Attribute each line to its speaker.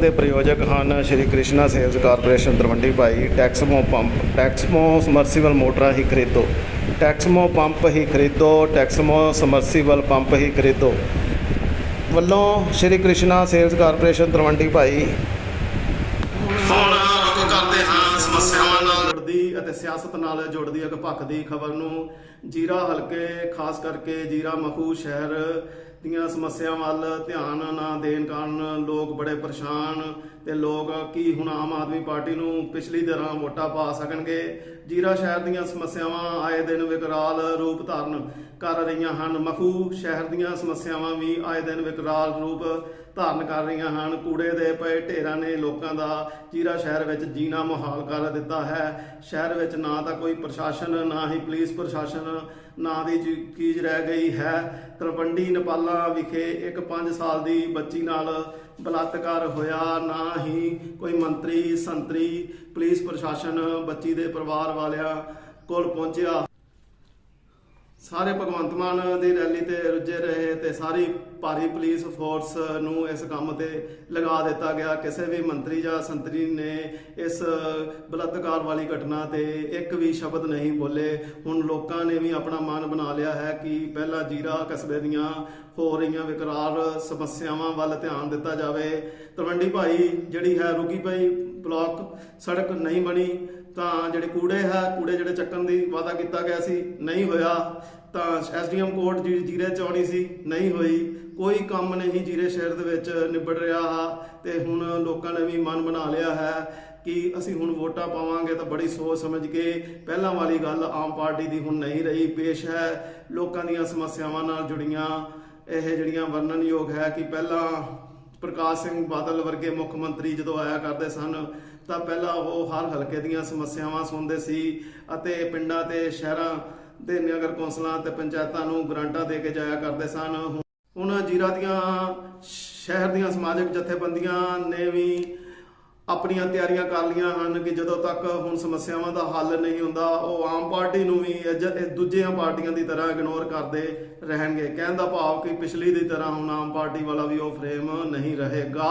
Speaker 1: ਦੇ ਪ੍ਰਯੋਜਕ ਹਨ ਸ਼੍ਰੀ ਕ੍ਰਿਸ਼ਨਾ ਸੇਲਜ਼ ਕਾਰਪੋਰੇਸ਼ਨ, ਦਰਵੰਡੀ ਭਾਈ। ਟੈਕਸਮੋ ਪੰਪ ਟੈਕਸਮੋ ਸਮਰਸੀਬਲ ਮੋਟਰਾਂ ਹੀ ਖਰੀਦੋ। ਟੈਕਸਮੋ ਪੰਪ ਹੀ ਖਰੀਦੋ ਟੈਕਸਮੋ ਸਮਰਸੀਬਲ ਪੰਪ ਹੀ ਖਰੀਦੋ। ਵੱਲੋਂ ਸ਼੍ਰੀ ਕ੍ਰਿਸ਼ਨਾ ਸੇਲਜ਼ ਕਾਰਪੋਰੇਸ਼ਨ, ਦਰਵੰਡੀ ਭਾਈ। ਹੁਣ ਰੁਕ ਕਰਦੇ ਹਾਂ ਸਮੱਸਿਆਵਾਂ ਨਾਲ ਜੁੜਦੀ ਅਤੇ ਸਿਆਸਤ ਨਾਲ ਜੁੜਦੀ ਅਗਪੱਖ ਦੀ ਖਬਰ ਨੂੰ ਜੀਰਾ ਹਲਕੇ, ਖਾਸ ਕਰਕੇ ਜੀਰਾ ਮਖੂ ਸ਼ਹਿਰ ਦੀਆਂ ਸਮੱਸਿਆਵਾਂ ਵੱਲ ਧਿਆਨ ਨਾ ਦੇਣ ਕਾਰਨ ਲੋਕ ਬੜੇ ਪਰੇਸ਼ਾਨ ਤੇ ਲੋਕ ਕੀ ਹੁਣ ਆਮ ਆਦਮੀ ਪਾਰਟੀ ਨੂੰ ਪਿਛਲੀ ਤਰ੍ਹਾਂ ਵੋਟਾਂ ਪਾ ਸਕਣਗੇ? ਜੀਰਾ ਸ਼ਹਿਰ ਦੀਆਂ ਸਮੱਸਿਆਵਾਂ ਆਏ ਦਿਨ ਵਿਕਰਾਲ ਰੂਪ ਧਾਰਨ ਕਰ ਰਹੀਆਂ ਹਨ। ਮਖੂ ਸ਼ਹਿਰ ਦੀਆਂ ਸਮੱਸਿਆਵਾਂ ਵੀ ਆਏ ਦਿਨ ਵਿਕਰਾਲ ਰੂਪ ਧਾਰਨ ਕਰ ਰਹੀਆਂ ਹਨ। ਕੂੜੇ ਦੇ ਪਏ ਢੇਰਾਂ ਨੇ ਲੋਕਾਂ ਦਾ ਜੀਰਾ ਸ਼ਹਿਰ ਵਿੱਚ ਜੀਣਾ ਮੁਹਾਲ ਕਰ ਦਿੱਤਾ ਹੈ। ਸ਼ਹਿਰ ਵਿੱਚ ਨਾ ਤਾਂ ਕੋਈ ਪ੍ਰਸ਼ਾਸਨ, ਨਾ ਹੀ ਪੁਲਿਸ ਪ੍ਰਸ਼ਾਸਨ, ਨਾ ਦੀ ਜੀ- ਚੀਜ਼ ਰਹਿ ਗਈ ਹੈ। ਤਲਵੰਡੀ, ਨਪਾਲਾ ਵਿਖੇ ਇੱਕ 5 ਸਾਲ ਦੀ ਬੱਚੀ ਨਾਲ ਬਲਾਤਕਾਰ ਹੋਇਆ। ਨਾ ਹੀ ਕੋਈ ਮੰਤਰੀ, ਸੰਤਰੀ, ਪੁਲਿਸ ਪ੍ਰਸ਼ਾਸਨ, ਬੱਚੀ ਦੇ ਪਰਿਵਾਰ ਵਾਲਿਆਂ ਕੋਲ ਪਹੁੰਚਿਆ। ਸਾਰੇ ਭਗਵੰਤ ਮਾਨ ਦੀ ਰੈਲੀ ਤੇ ਰੁੱਝੇ ਰਹੇ ਤੇ ਸਾਰੀ ਭਾਰੀ ਪੁਲਿਸ ਫੋਰਸ ਨੂੰ ਇਸ ਕੰਮ ਤੇ ਲਗਾ ਦਿੱਤਾ ਗਿਆ। ਕਿਸੇ ਵੀ ਮੰਤਰੀ ਜਾਂ ਸੰਤਰੀ ਨੇ ਇਸ ਬਲਾਤਕਾਰ ਵਾਲੀ ਘਟਨਾ ਤੇ ਇੱਕ ਵੀ ਸ਼ਬਦ ਨਹੀਂ ਬੋਲੇ। ਹੁਣ ਲੋਕਾਂ ਨੇ ਵੀ ਆਪਣਾ ਮਨ ਬਣਾ ਲਿਆ ਹੈ ਕਿ ਪਹਿਲਾਂ ਜੀਰਾ ਕਸਬੇ ਦੀਆਂ ਹੋ ਰਹੀਆਂ ਵਿਕਰਾਲ ਸਮੱਸਿਆਵਾਂ ਵੱਲ ਧਿਆਨ ਦਿੱਤਾ ਜਾਵੇ। ਤਲਵੰਡੀ ਭਾਈ ਜਿਹੜੀ ਹੈ ਰੁਕੀ ਪਈ ਬਲਾਕ, ਸੜਕ ਨਹੀਂ ਬਣੀ। ਤਾਂ ਜਿਹੜੇ ਕੂੜੇ ਹੈ, ਕੂੜੇ ਜਿਹੜੇ ਚੱਕਣ ਦੀ ਵਾਅਦਾ ਕੀਤਾ ਗਿਆ ਸੀ, ਨਹੀਂ ਹੋਇਆ। ਤਾਂ ਐਸਡੀਐਮ ਕੋਰਟ ਜਿਹੜੀ ਜੀਰੇ ਚ ਆਉਣੀ ਸੀ, ਨਹੀਂ ਹੋਈ। ਕੋਈ ਕੰਮ ਨਹੀਂ ਜੀਰੇ ਸ਼ਹਿਰ ਦੇ ਵਿੱਚ ਨਿਬੜ ਰਿਹਾ ਤੇ ਹੁਣ ਲੋਕਾਂ ਨੇ ਵੀ ਮਨ ਬਣਾ ਲਿਆ ਹੈ ਕਿ ਅਸੀਂ ਹੁਣ ਵੋਟਾਂ ਪਾਵਾਂਗੇ ਤਾਂ ਬੜੀ ਸੋਚ ਸਮਝ ਕੇ ਪਹਿਲਾਂ ਵਾਲੀ ਗੱਲ ਆਮ ਪਾਰਟੀ ਦੀ ਹੁਣ ਨਹੀਂ ਰਹੀ, ਪੇਸ਼ ਹੈ। ਲੋਕਾਂ ਦੀਆਂ ਸਮੱਸਿਆਵਾਂ ਨਾਲ ਜੁੜੀਆਂ। ਇਹ ਜਿਹੜੀਆਂ ਵਰਣਨਯੋਗ ਹੈ ਕਿ ਪਹਿਲਾਂ ਪ੍ਰਕਾਸ਼ ਸਿੰਘ ਬਾਦਲ ਵਰਗੇ ਮੁੱਖ ਮੰਤਰੀ ਜਦੋਂ ਆਇਆ ਕਰਦੇ ਸਨ, ਤਾਂ ਪਹਿਲਾਂ ਉਹ ਹਰ ਹਲਕੇ ਦੀਆਂ ਸਮੱਸਿਆਵਾਂ ਸੁਣਦੇ ਸੀ ਅਤੇ ਪਿੰਡਾਂ ਤੇ ਸ਼ਹਿਰਾਂ ਦੇ ਨਗਰ ਕੌਂਸਲਾਂ ਤੇ ਪੰਚਾਇਤਾਂ ਨੂੰ ਗ੍ਰਾਂਟਾਂ ਦੇ ਕੇ ਜਾਇਆ ਕਰਦੇ ਸਨ। ਹੁਣ ਜੀਰਾ ਦੀਆਂ, ਸ਼ਹਿਰ ਦੀਆਂ ਸਮਾਜਿਕ ਜਥੇਬੰਦੀਆਂ ਨੇ ਵੀ ਆਪਣੀਆਂ ਤਿਆਰੀਆਂ ਕਰ ਲਈਆਂ ਹਨ ਕਿ ਜਦੋਂ ਤੱਕ ਹੁਣ ਸਮੱਸਿਆਵਾਂ ਦਾ ਹੱਲ ਨਹੀਂ ਹੁੰਦਾ, ਉਹ ਆਮ ਪਾਰਟੀ ਨੂੰ ਵੀ ਦੂਜੀਆਂ ਪਾਰਟੀਆਂ ਦੀ ਤਰ੍ਹਾਂ ਇਗਨੋਰ ਕਰਦੇ ਰਹਿਣਗੇ। ਕਹਿਣ ਦਾ ਭਾਵ ਕਿ ਪਿਛਲੀ ਦੀ ਤਰ੍ਹਾਂ ਹੁਣ ਆਮ ਪਾਰਟੀ ਵਾਲਾ ਵੀ ਉਹ ਫਰੇਮ ਨਹੀਂ ਰਹੇਗਾ।